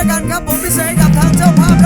แล้วกันครับผมพิเศษกับทางเจ้าภาพ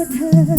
จากเธอ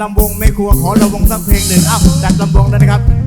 ลำวงไม่คลัวขอลำวงสักเพลงหนึ่งอ้าวจัดลำวงได้นะครับ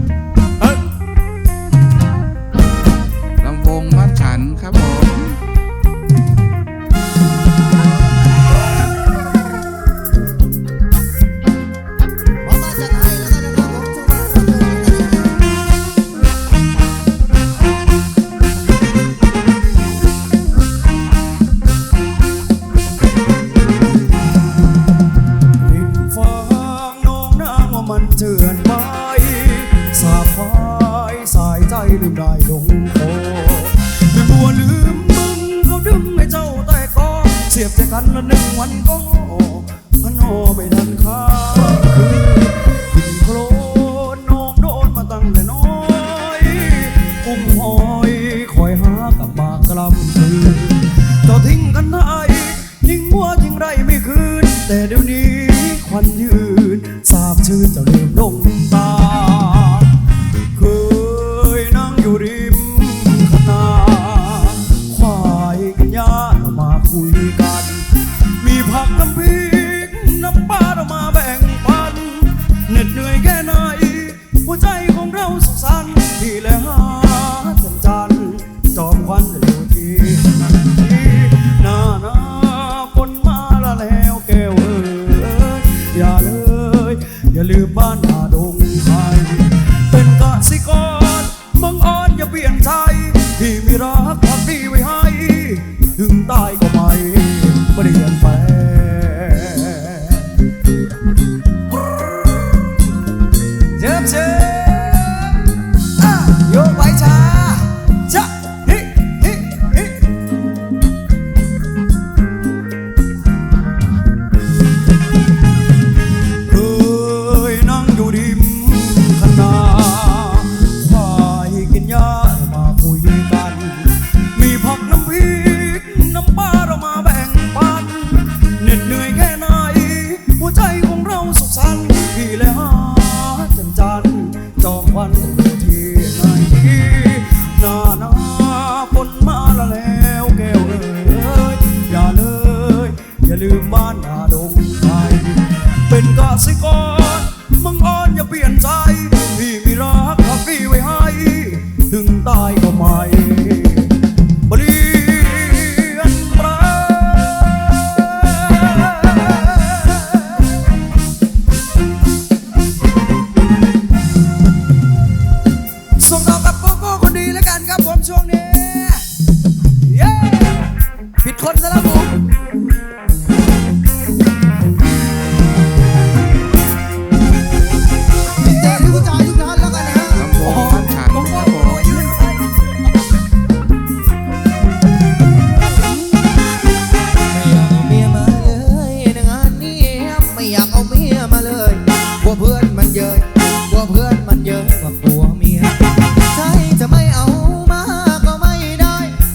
one go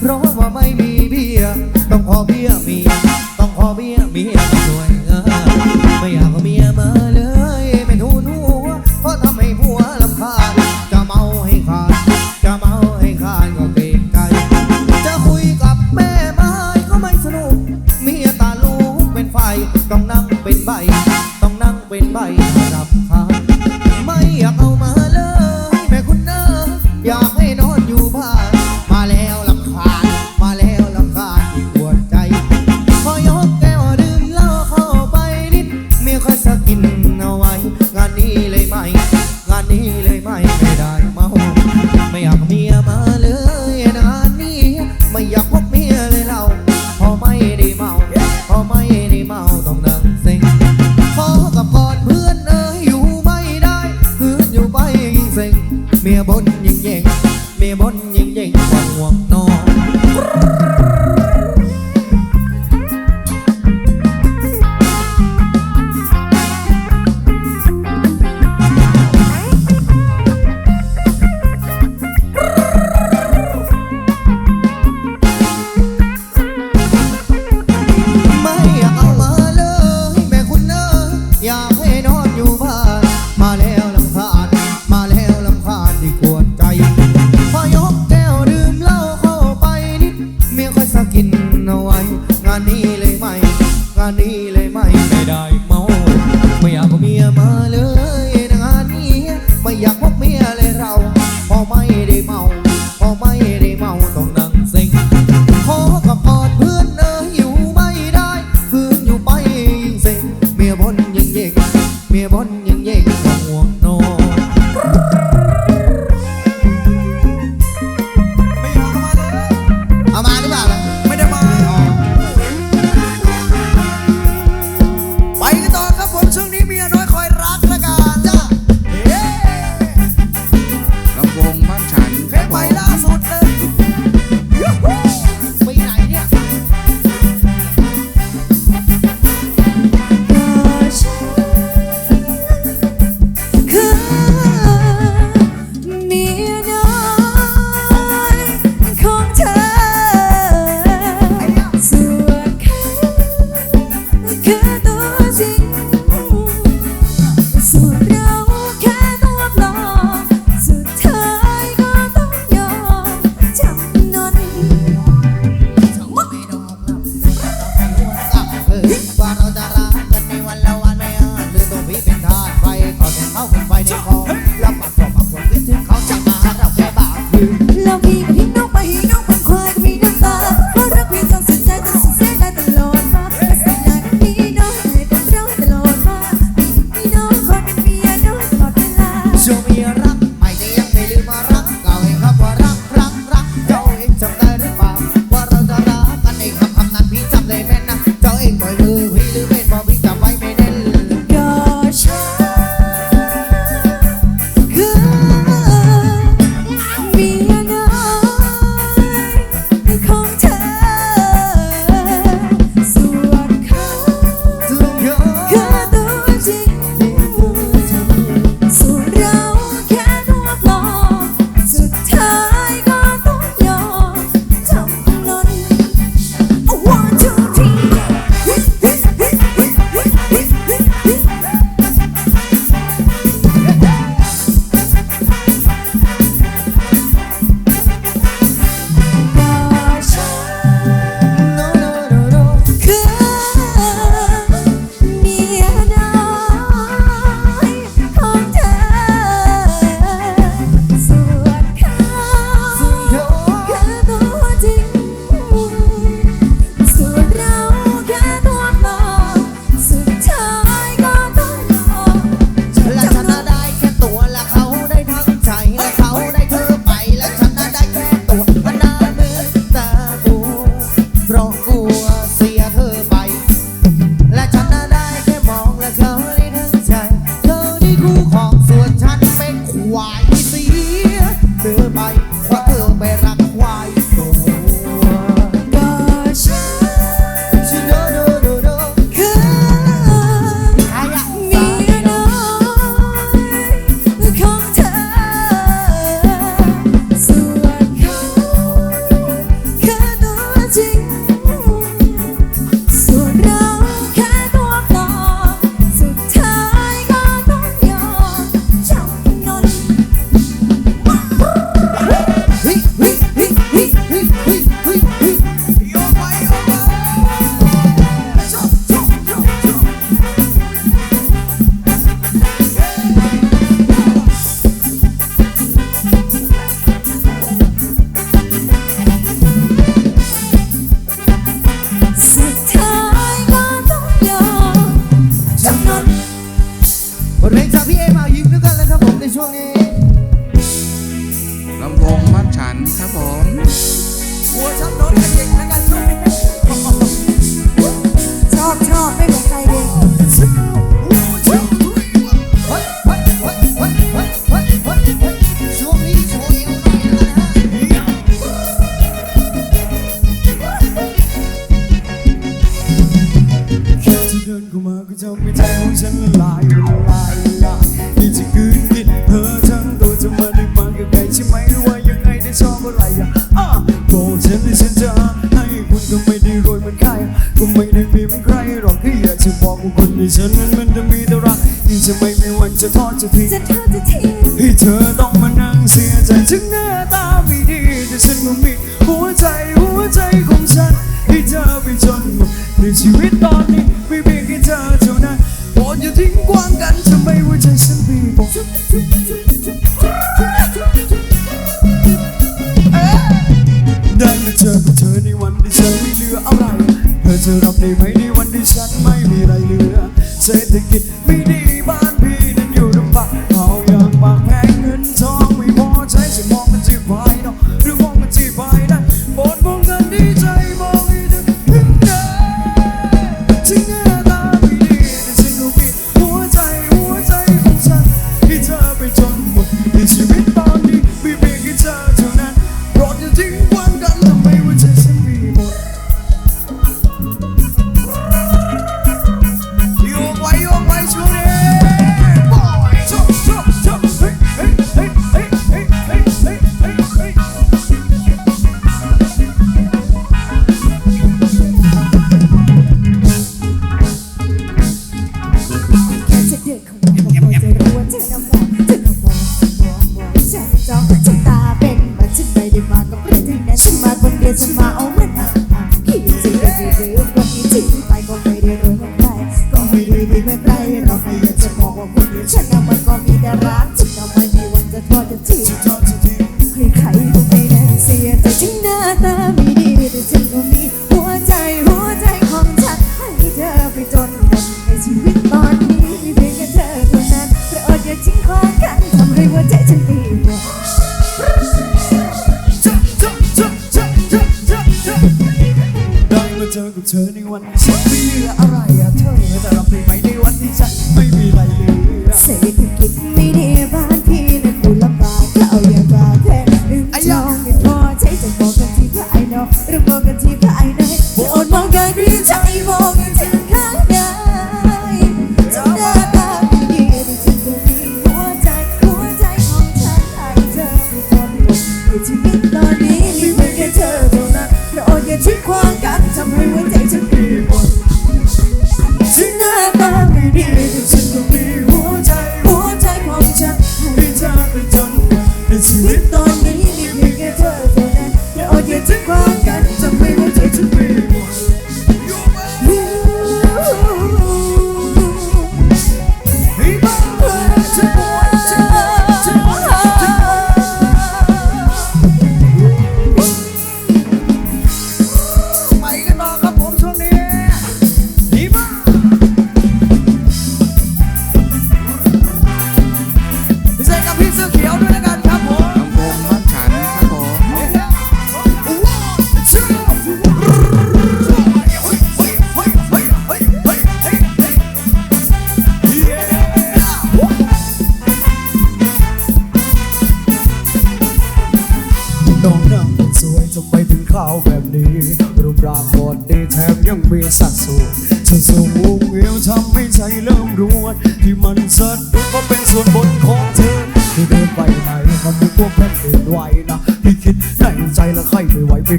เพราะว่าไม่มีเบียร์ต้องขอเบียร์มี วิตตอนนี้มีเพียงแค่เธอเท่านั้นโปรดอย่าทิ้งกว้างกันทำไมหัวใจฉันมีปมได้มาเจอกับเธอในวันที่ฉันไม่เหลืออะไร เธอจะรับได้ไหม comigo Cinco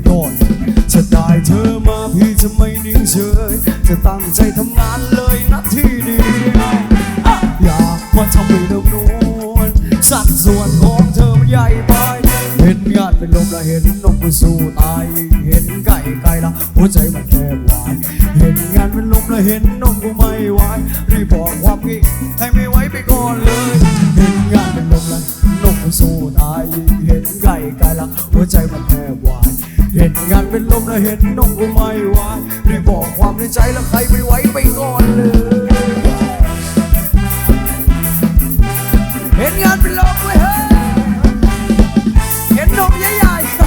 ก่อนจะได้เธอมาพี่จะไม่นิ่งเฉย จะตั้งใจทำงานเลยนะที่นี้อยากว่าทำให้เริ่มนวนสัดส่วนของเธอมันใหญ่ไป เห็นงานเป็นลมและเห็นนกมันสู้ตาย เห็นไก่ไก่ละหัวใจมันแทบวาย เห็นงานเป็นลมและเห็นนกกูไม่ไหวรีบบอกความคิดให้ไม่ไว้ไปก่อนเลย เห็นงานเป็นลมและนกมันสู้ตาย เห็นไก่ไก่ละหัวใจมันแทบ เห็นงานเป็นลมแล้เห็นนกกูไม่ไหวรีบบอกความในใจแล้วใครไปไว้ไปก่อนเลย เห็นงานเป็นลมเลยเฮ้ยเห็นนกใหญ่ๆ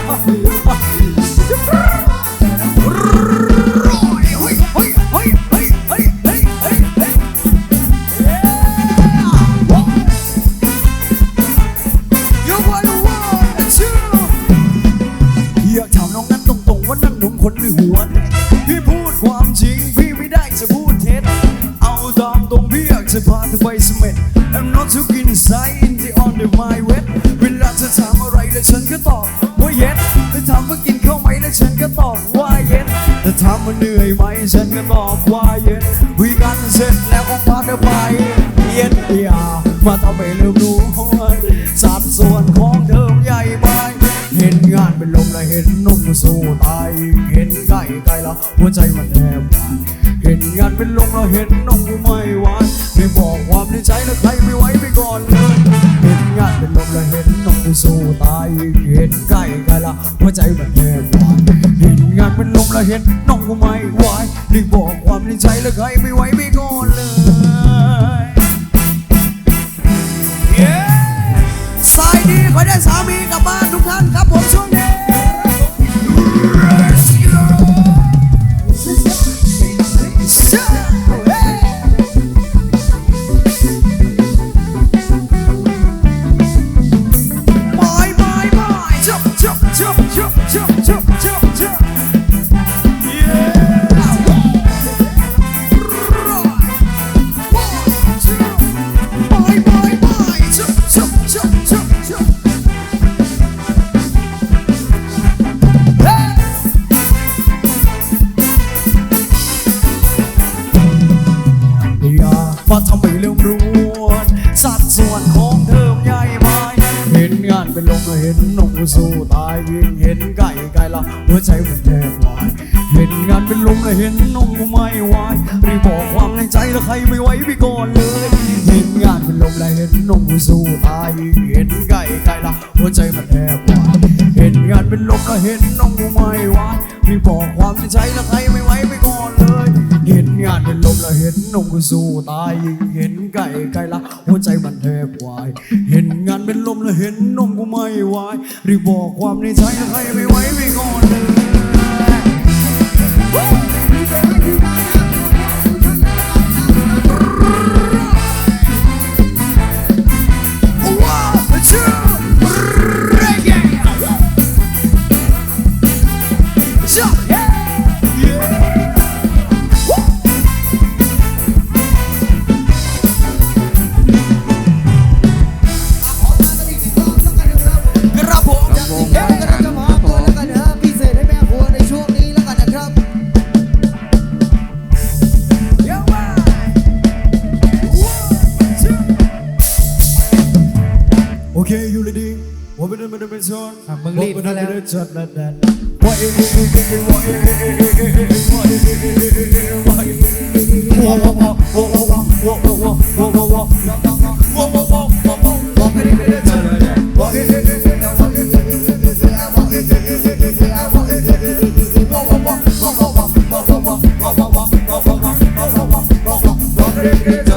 to part the basement I'm not too keen inside in the on the my web เวลาเธอถามอะไรแล้ฉันก็ตอบว่า yes เธอถามว่ากินข้าวไหมแล้ฉันก็ตอบว่า yes เธอถามว่าเหนื่อยไหมฉันก็ตอบว่า yes คุยกันเสร็จแล้วก็พาเธอไปเย็นเดียมาทำให้ลืมรู้สัดส่วนของเธอใหญ่ไปเห็นงานเป็นลมและเห็นนมสู้ตาย เห็นไก่ไก่ละหัวใจมันแอบวานเห็นงานเป็นลมและเห็นนมไม่ ไม่บอกความในใจนะใครไม่ไว้ไปก่อนเลยเห็นงานเป็นลมและเห็นน้องไปสู้ตายเห็นใกล้กันละหัวใจมันแทบวายเห็นงานเป็นลมและเห็นน้องก็ไม่ไหวไม่บอกความในใจและใครไม่ไว้ไปก่อนเลยซ้ายดีขอได้สามีกลับบ้านทุกท่าน สู้ตายยิ่งเห็นไก่ไก่ละหัวใจมันแทบวายเห็นงานเป็นลมและเห็นน้องก็ไม่ไหวรีบบอกความในใจแล้วใครไม่ไหวไปก่อนเลย เห็นงานเป็นลมและเห็นน้องก็สู้ตายเห็นไก่ไก่ละหัวใจมันแทบวายเห็นงานเป็นลมและเห็นน้องก็ไม่ไหวรีบบอกความในใจแล้วใครไม่ไหวไปก่อนเลยเห็นงานเป็นลมแล้เห็นนมก็สู้ตายเห็นไก่ไก่ละหัวใจมันแทบวาย เห็นงานเป็นลมแล้เห็นนม ไม่ไหวรีบบอกความในใจถ้าใครไม่ไหวไม่ก่อน unity. وبنا من المنزون وبنا من الجنة Yeah.